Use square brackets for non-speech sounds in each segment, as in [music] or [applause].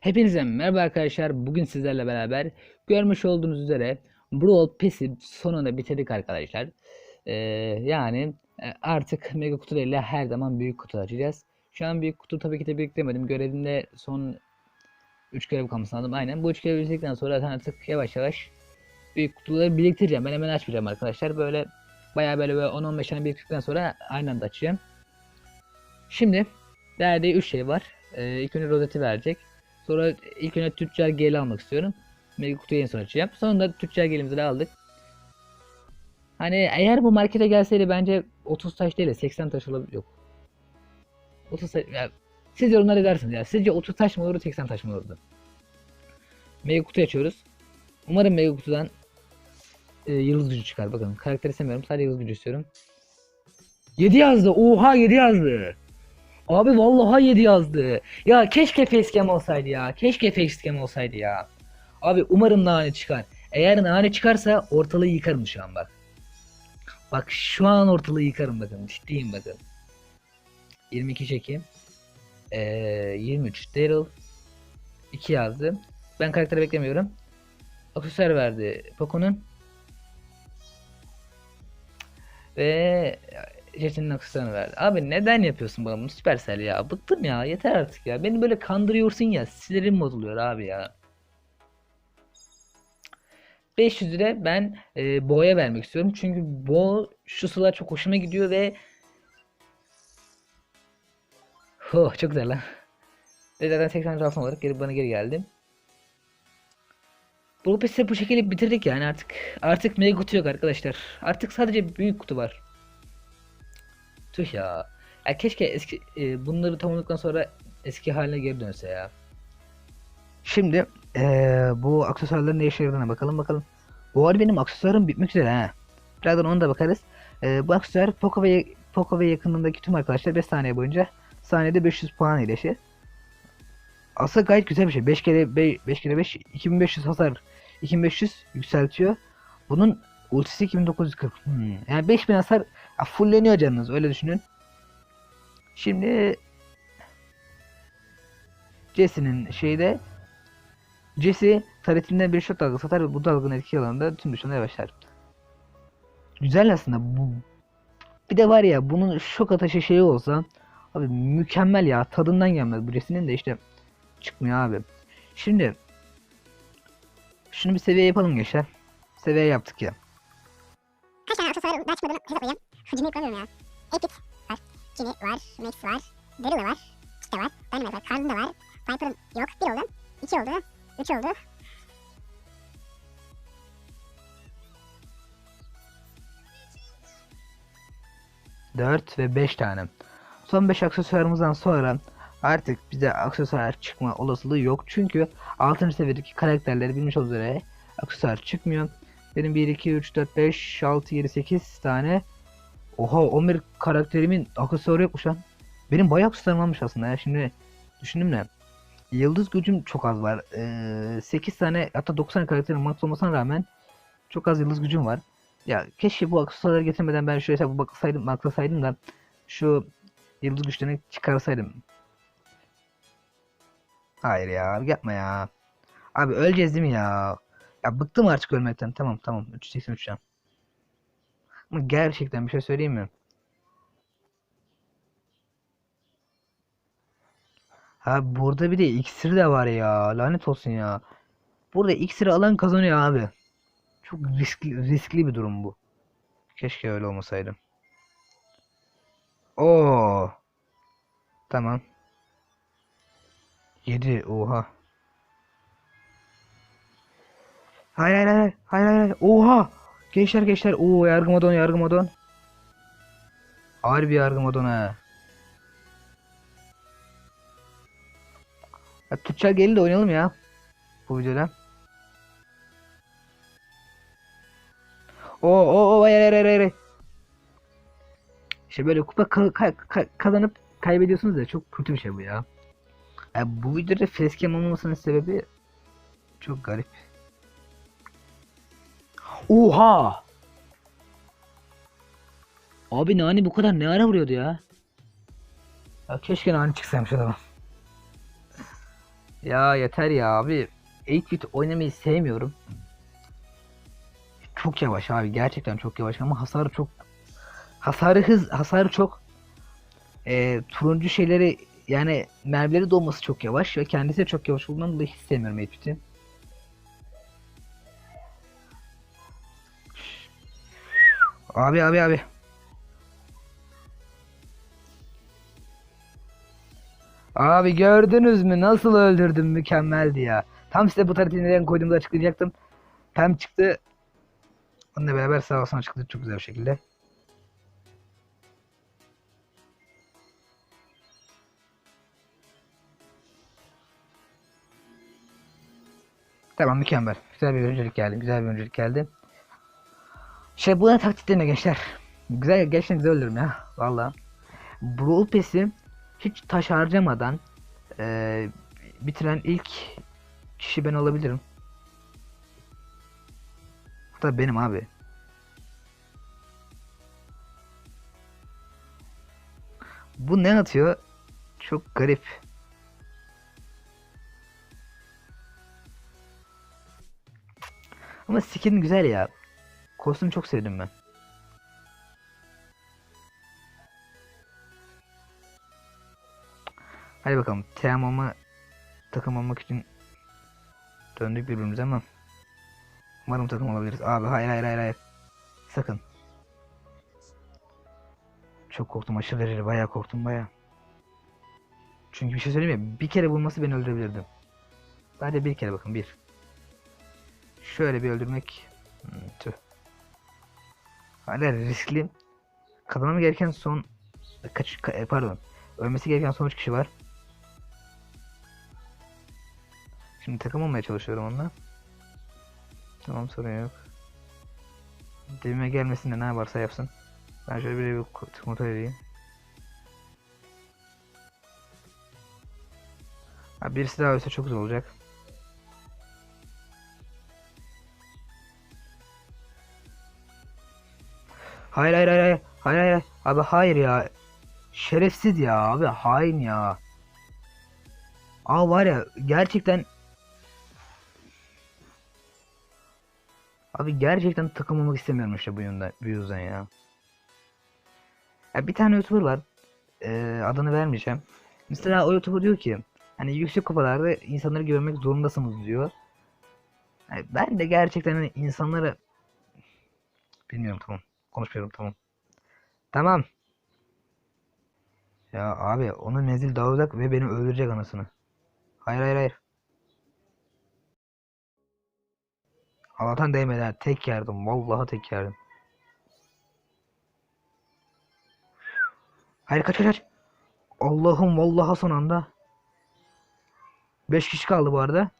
Hepinize merhaba arkadaşlar. Bugün sizlerle beraber görmüş olduğunuz üzere Brawl Pass'i sonunda bitirdik arkadaşlar. Ee, yani e, artık mega kutularıyla her zaman büyük kutu açacağız. Şu an büyük kutu tabii ki de biriktiremedim. Görevimde son 3 görev kalmasını aldım. Aynen bu 3 görev bitirdikten sonra artık yavaş yavaş büyük kutuları biriktireceğim. Ben hemen açmayacağım arkadaşlar. Böyle bayağı böyle, böyle 10-15 tane biriktirdikten sonra aynı anda açacağım. Şimdi verdiği 3 şey var. Ee, ilk önce rozeti verecek. Sonra ilk önce tüccar geli almak istiyorum. Mega kutuyu en son açacağım. Sonunda tüccar gelimizi de aldık. Hani eğer bu markete gelseydi bence 30 taş değil de 80 taş olabilir. Yok. 30 taş. Ya, siz yorumlar edersiniz ya. Sizce 30 taş mı olurdu 80 taş mı olurdu? Mega kutu açıyoruz. Umarım mega kutudan e, yıldız gücü çıkar. Bakın karakteri sevmiyorum. Sadece yıldız gücü istiyorum. 7 yazdı. Oha 7 yazdı. Abi vallahi 7 yazdı. Ya keşke facecam olsaydı ya. Keşke facecam olsaydı ya. Abi umarım nane çıkar. Eğer nane çıkarsa ortalığı yıkarım şu an bak. Bak şu an ortalığı yıkarım bakın. Ciddiyim bakın. 22 çekeyim. Ee, 23 Daryl. 2 yazdı. Ben karakteri beklemiyorum. Aksesuar verdi Poco'nun. Ve Jet'in aksesuarını verdi. Abi neden yapıyorsun bana bunu Supercell ya? Bıktım ya yeter artık ya. Beni böyle kandırıyorsun ya. Sinirim bozuluyor abi ya. 500 lira ben e, Bo'ya vermek istiyorum. Çünkü Bo şu sıralar çok hoşuma gidiyor ve Oh çok güzel lan. Ve zaten 80 rafım olarak geri bana geri geldi. Bu pesi bu şekilde bitirdik yani artık. Artık mega kutu yok arkadaşlar. Artık sadece büyük kutu var. Tüh ya. Ya keşke eski e, bunları tamamladıktan sonra eski haline geri dönse ya. Şimdi e, bu aksesuarların ne işe yaradığına bakalım bakalım. Bu arada benim aksesuarım bitmek üzere ha. Birazdan ona da bakarız. E, bu aksesuar Poco ve Poco ve yakınındaki tüm arkadaşlar 5 saniye boyunca saniyede 500 puan iyileşir. Aslında gayet güzel bir şey. 5 kere 5, 5 kere 5 2500 hasar 2500 yükseltiyor. Bunun ultisi 2940. Hmm. Yani 5000 hasar ya fulleniyor canınız öyle düşünün. Şimdi Jesse'nin şeyde Jesse taretinden bir shot dalgası atar bu dalganın etki alanında tüm düşmanlara başlar. Güzel aslında bu. Bir de var ya bunun şok ateşi şeyi olsa abi mükemmel ya tadından gelmez bu Jesse'nin de işte çıkmıyor abi. Şimdi şunu bir seviye yapalım gençler. Seviye yaptık ya. Çıkmadığını hesaplayacağım. Cimriyi koymuyorum ya. Epic var. Jimmy var. Max var. Daryl var. Kit var. Dynamite var. Carlin de var. Piper'ın yok. Bir oldu. iki oldu. Üç oldu. Dört ve beş tane. Son 5 aksesuarımızdan sonra artık bize aksesuar çıkma olasılığı yok. Çünkü 6. seviyedeki karakterleri bilmiş olduğunuz üzere aksesuar çıkmıyor. Benim 1, 2, 3, 4, 5, 6, 7, 8 tane. Oha 11 karakterimin aksesuarı yokmuş lan. Benim bayağı varmış aslında ya. Şimdi düşündüm de. Yıldız gücüm çok az var. Ee, 8 tane hatta 90 karakterin max olmasına rağmen çok az yıldız gücüm var. Ya keşke bu aksesuarları getirmeden ben şu hesabı bakasaydım, baklasaydım da şu yıldız güçlerini çıkarsaydım. Hayır ya yapma ya. Abi öleceğiz değil mi ya? Ya bıktım artık ölmekten. Tamam tamam 383 can. Ama gerçekten bir şey söyleyeyim mi? Ha burada bir de iksir de var ya. Lanet olsun ya. Burada iksiri alan kazanıyor abi. Çok riskli riskli bir durum bu. Keşke öyle olmasaydı. Oo. Tamam. 7 oha. Hayır hayır hayır hayır hayır hayır. oha. Gençler gençler oo yargımadon yargımadon. Harbi yargımadon ha. Ya Tüccar gelin de oynayalım ya. Bu videoda. Oo oo oo hayır hayır hayır hayır. İşte böyle kupa ka- ka- kazanıp kaybediyorsunuz ya çok kötü bir şey bu ya. Yani bu videoda facecam olmamasının sebebi çok garip. Oha! Abi Nani bu kadar ne ara vuruyordu ya? Ya keşke Nani çıksaymış adamım. Ya yeter ya abi. 8-bit oynamayı sevmiyorum. Çok yavaş abi. Gerçekten çok yavaş ama hasarı çok hasarı hız hasarı çok Ee, turuncu şeyleri yani mermileri dolması çok yavaş ve kendisi de çok yavaş olduğundan dolayı hiç sevmiyorum 8-bit'i. Abi abi abi. Abi gördünüz mü nasıl öldürdüm mükemmeldi ya. Tam size bu tarihi neden koyduğumuzu açıklayacaktım. Pem çıktı. Onunla beraber sağ olsun açıkladı çok güzel bir şekilde. Tamam mükemmel. Güzel bir öncelik geldi. Güzel bir öncelik geldi. Şey bu da taktiklerine gençler. Güzel gerçekten güzel öldürüm ya. Valla. Brawl Pass'i hiç taş harcamadan eee, bitiren ilk kişi ben olabilirim. Hatta benim abi. Bu ne atıyor? Çok garip. Ama skin güzel ya. Kostümü çok sevdim ben. Hadi bakalım. Teamamı takım olmak için döndük birbirimize ama umarım takım olabiliriz. Abi hayır hayır hayır hayır. Sakın. Çok korktum aşırı derecede bayağı korktum bayağı. Çünkü bir şey söyleyeyim mi? Bir kere vurması beni öldürebilirdi. Sadece bir kere bakın bir. Şöyle bir öldürmek. Hmm, tüh. Hala riskli. Kazanmam gereken son kaç ka- e, pardon. Ölmesi gereken son 3 kişi var. Şimdi takım olmaya çalışıyorum onunla. Tamam sorun yok. Dibime gelmesin de ne yaparsa yapsın. Ben şöyle bir, bir ko- kontrol edeyim. Ha, birisi daha ölse çok güzel olacak. Hayır hayır hayır hayır hayır abi hayır ya şerefsiz ya abi hain ya Aa var ya gerçekten Abi gerçekten takım olmak istemiyorum işte bu yüzden, bu yüzden ya. Ya bir tane YouTuber var. Ee, adını vermeyeceğim. Mesela o YouTuber diyor ki hani yüksek kupalarda insanları görmek zorundasınız diyor. Yani ben de gerçekten hani insanları bilmiyorum tamam. Konuşmuyorum tamam. Tamam. Ya abi onun menzil daha ve beni öldürecek anasını. Hayır hayır hayır. Allah'tan değmedi ha. Tek yerdim. Vallahi tek yerdim. Hayır kaç kaç kaç. Allah'ım vallahi son anda. 5 kişi kaldı bu arada.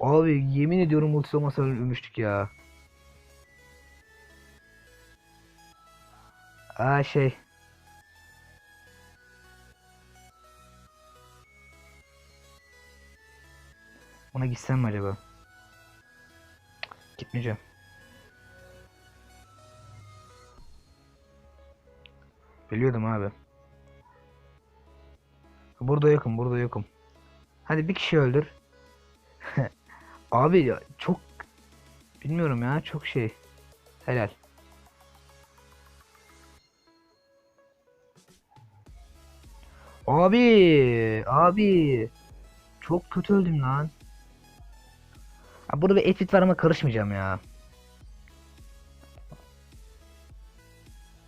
Abi yemin ediyorum ultisi olmasa ölmüştük ya. Aa şey. Ona gitsem mi acaba? Gitmeyeceğim. Biliyordum abi. Burada yokum, burada yokum. Hadi bir kişi öldür. [laughs] Abi ya çok bilmiyorum ya çok şey. Helal. Abi, abi. Çok kötü öldüm lan. Ha, burada bir etbit var ama karışmayacağım ya.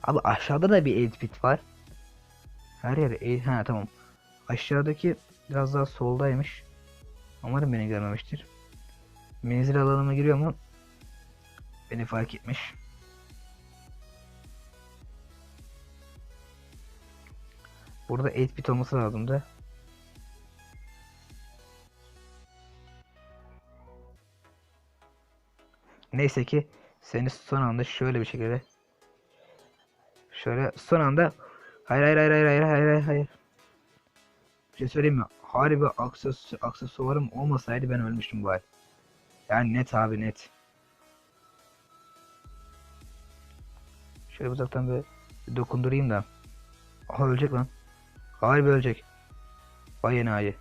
Abi aşağıda da bir etbit var. Her yer e ha tamam. Aşağıdaki biraz daha soldaymış. Umarım beni görmemiştir. Menzil alanıma giriyor mu? Beni fark etmiş. Burada 8-bit olması lazım da. Neyse ki seni son anda şöyle bir şekilde şöyle son anda hayır hayır hayır hayır hayır hayır hayır bir şey söyleyeyim mi? Harbi akses aksesuarım olmasaydı ben ölmüştüm bu ay. Yani net abi net. Şöyle uzaktan bir dokundurayım da. Aha ölecek lan. Harbi ölecek. Vay enayi.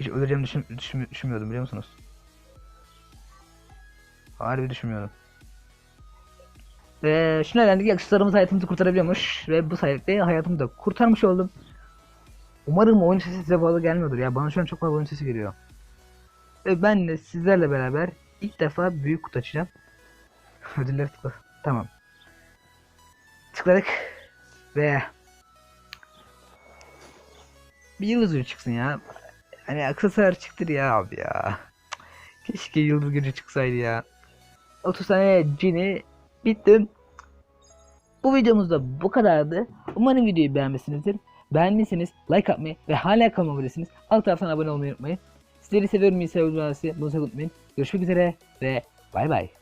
Hiç öleceğimi düşün, düşün- düşünmüyordum biliyor musunuz? Harbi düşünmüyordum. Ve şunu öğrendik ki aksesuarımız hayatımızı kurtarabiliyormuş. Ve bu sayede hayatımı da kurtarmış oldum. Umarım oyun sesi size bağlı gelmiyordur ya. Bana şu an çok fazla oyun sesi geliyor. Ve ben de sizlerle beraber ilk defa büyük kutu açacağım. [laughs] Ödüller tıkla. Tamam. Tıkladık. Ve bir yıldız gücü çıksın ya. Hani aksesuar çıktır ya abi ya. Keşke yıldız gücü çıksaydı ya. 30 tane cini bittim. Bu videomuzda bu kadardı. Umarım videoyu beğenmişsinizdir. Beğendiyseniz like atmayı ve hala kalmamalısınız. Alt taraftan abone olmayı unutmayın. Sizleri seviyorum. İyi seyirler. Bunu unutmayın. Görüşmek üzere ve bay bay.